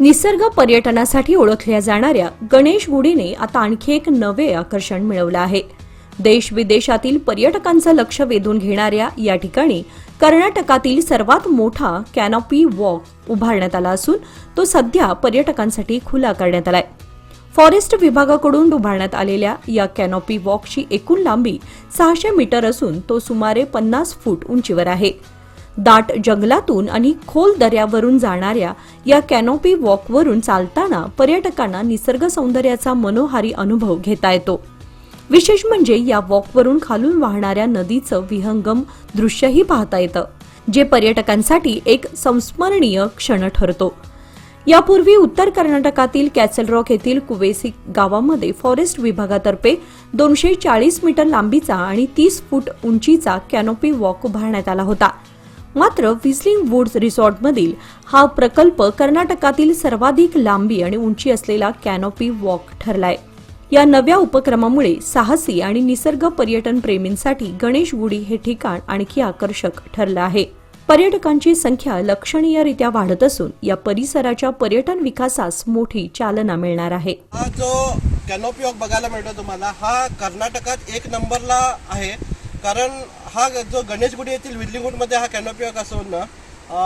निसर्ग पर्यटनासाठी ओळखल्या जाणाऱ्या गणेश गुडीने आता आणखी एक नवे आकर्षण मिळवलं आहे. देश विदेशातील पर्यटकांचं लक्ष वेधून घेणाऱ्या या ठिकाणी कर्नाटकातील सर्वात मोठा कॅनॉपी वॉक उभारण्यात आला असून तो सध्या पर्यटकांसाठी खुला करण्यात आलाय. फॉरेस्ट विभागाकडून उभारण्यात आलेल्या या कॅनॉपी वॉकची एकूण लांबी सहाशे मीटर असून तो सुमारे पन्नास फूट उंचीवर आहे. दाट जंगलातून आणि खोल दऱ्यावरून जाणाऱ्या या कॅनोपी वॉकवरून चालताना पर्यटकांना निसर्ग सौंदर्याचा मनोहारी अनुभव घेता येतो. विशेष म्हणजे या वॉकवरून खालून वाहणाऱ्या नदीचं विहंगम दृश्यही पाहता येतं जे पर्यटकांसाठी एक संस्मरणीय क्षण ठरतो. यापूर्वी उत्तर कर्नाटकातील कॅसल रॉक येथील कुवेसी गावामध्ये फॉरेस्ट विभागातर्फे दोनशे चाळीस मीटर लांबीचा आणि तीस फूट उंचीचा कॅनोपी वॉक उभारण्यात आला होता. मात्र व्हिस्लिंग वुड्स रिसॉर्टमधील हा प्रकल्प कर्नाटकातील सर्वाधिक लांबी आणि उंची असलेला कॅनोपी वॉक ठरलाय. या नव्या उपक्रमामुळे साहसी आणि निसर्ग पर्यटन प्रेमींसाठी गणेशगुडी हे ठिकाण आणखी आकर्षक ठरलं आहे. पर्यटकांची संख्या लक्षणीयरित्या वाढत असून या परिसराच्या पर्यटन विकासास मोठी चालना मिळणार आहे. हा जो कॅनोपी वॉक बघायला मिळतो तुम्हाला हा कर्नाटकात एक नंबरला आहे. कारण हा जो गणेशगुडी येथील विल्लिंगूडमध्ये हा कॅनोपी वॉक असून ना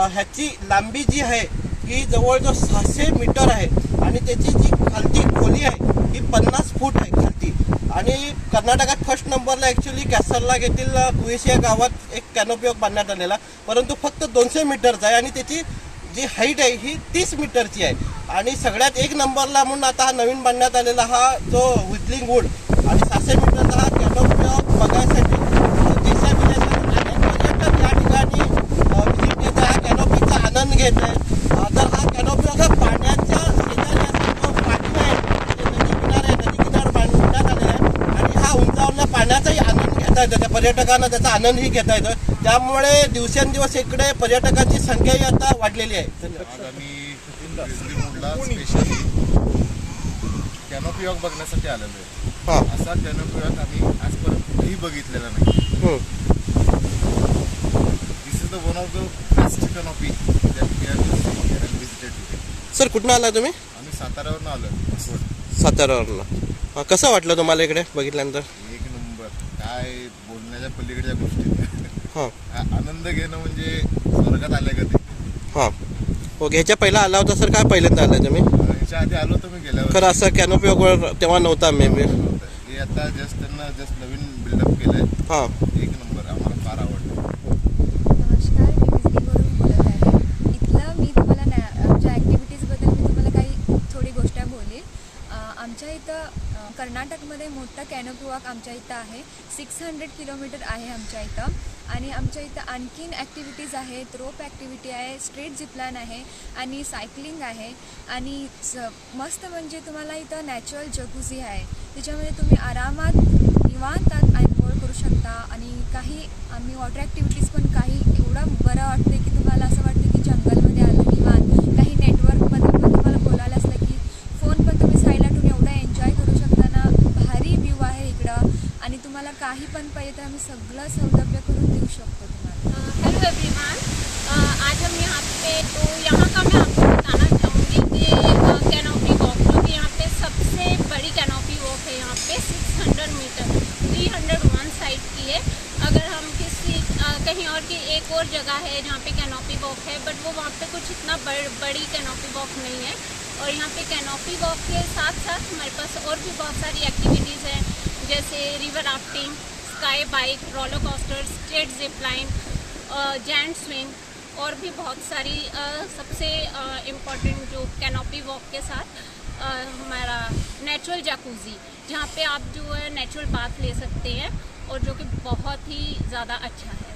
ह्याची लांबी जी आहे ही जवळजवळ सहाशे मीटर आहे आणि त्याची जी खालची खोली आहे ही पन्नास फूट आहे खालती. आणि कर्नाटकात फर्स्ट नंबरला ॲक्च्युली कॅसरला येथील कुवेशी या गावात एक कॅनोपी वॉक बांधण्यात आलेला. परंतु फक्त दोनशे मीटरचा आहे आणि त्याची जी हाईट आहे ही तीस मीटरची आहे. आणि सगळ्यात एक नंबरला म्हणून आता हा नवीन बांधण्यात आलेला हा जो विजलिंग वूड आणि सहाशे मीटरचा हा कॅनोपी वॉक बघायसाठी देशाविदेशातून अनेक पर्यटक या ठिकाणी व्हिजिट देत आहे हा कॅनोपीचा आनंद घेत आहे अ, तर हा कॅनोपी वॉक हा पाण्याच्या शेजारी असून जो पाणी आहे जे नदी किनार आहे नदी किनार बांधण्यात आलेला आहे आणि हा उंचावल्या पाण्याचाही आनंद घेता येतो त्या पर्यटकांना त्याचा आनंदही घेता येतो त्यामुळे दिवसेंदिवस इकडे पर्यटकांची संख्याही आता वाढलेली आहे. कॅनोपी वॉक बघण्यासाठी आलेलो आहे. हा. असा कॅनोपी वॉक आम्ही आजपर्यंत कुठेही बघितलेला नाही. This is the one of the best canopy sir कुठनं आला तुम्ही? आम्ही साताऱ्यावरून आलो. साताऱ्यावरनं कसं वाटलं तुम्हाला इकडे बघितल्यानंतर? एक नंबर. काय बोलण्याच्या पलीकडच्या गोष्टी. हां. आनंद घेणं म्हणजे स्वर्गात आल्या कधी हां. ओके ह्याच्या पहिला आला होता सर काय पहिल्यांदा आला तुम्ही? ह्याच्या आधी आलो तर मी गेल्यावर खरं असं कॅनोपी वगैरे तेव्हा नव्हता मे बी हे आता जस्ट त्यांना जस्ट नवीन बिल्डअप केलंय. हां. एक नंबर आम्हाला फार आवडलं नमस्कार मी बिजलीवरून बोलत आहे इथलं मी तुम्हाला नॅ आमच्या ॲक्टिव्हिटीजबद्दल मी तुम्हाला काही थोडी गोष्ट बोलेल अ, आमच्या इथं अ, कर्नाटकमध्ये मोठं कॅनोपी वॉक आमच्या इथं आहे. सिक्स हंड्रेड किलोमीटर आहे आमच्या इथं. आणि आमच्या इथं आणखीन ॲक्टिव्हिटीज आहेत. रोप ॲक्टिव्हिटी आहे स्ट्रीट जिप्लान आहे आणि सायकलिंग आहे. आणि स- मस्त म्हणजे तुम्हाला इथं नॅचरल जगुझी आहे. त्याच्यामध्ये तुम्ही आरामात निवांतात आंघोळ करू शकता. आणि काही आम्ही वॉटर ॲक्टिव्हिटीज पण काही एवढं बरं वाटते की तुम्हाला असं वाटतं की जंगल आम्ही सगळं सौलभ्य तुम्हाला. हेलो एवरीवन आज हम यहाँ पे तो यहाँ का मैं आपको बताना चाहूँगी कि कैनोपी वॉक जो कि यहाँ पे सबसे बड़ी कैनोपी वॉक है यहाँ पे 600 मीटर 300 वन साइड की है. अगर हम किसी कहीं और की एक और जगह है जहाँ पे कैनोपी वॉक है बट वो वहाँ पे कुछ इतना बड़, बड़ी कैनोपी वॉक नहीं है. और यहाँ पे कैनोपी वॉक के साथ साथ हमारे पास और भी बहुत सारी एक्टिविटीज़ हैं जैसे river rafting sky bike roller coaster state zip line giant swing और भी बहुत सारी आ, सबसे इम्पोर्टेंट जो कैनोपी वॉक के साथ आ, हमारा नेचुरल जाकूजी जहाँ पे आप जो है नेचुरल बाथ ले सकते हैं और जो कि बहुत ही ज़्यादा अच्छा है।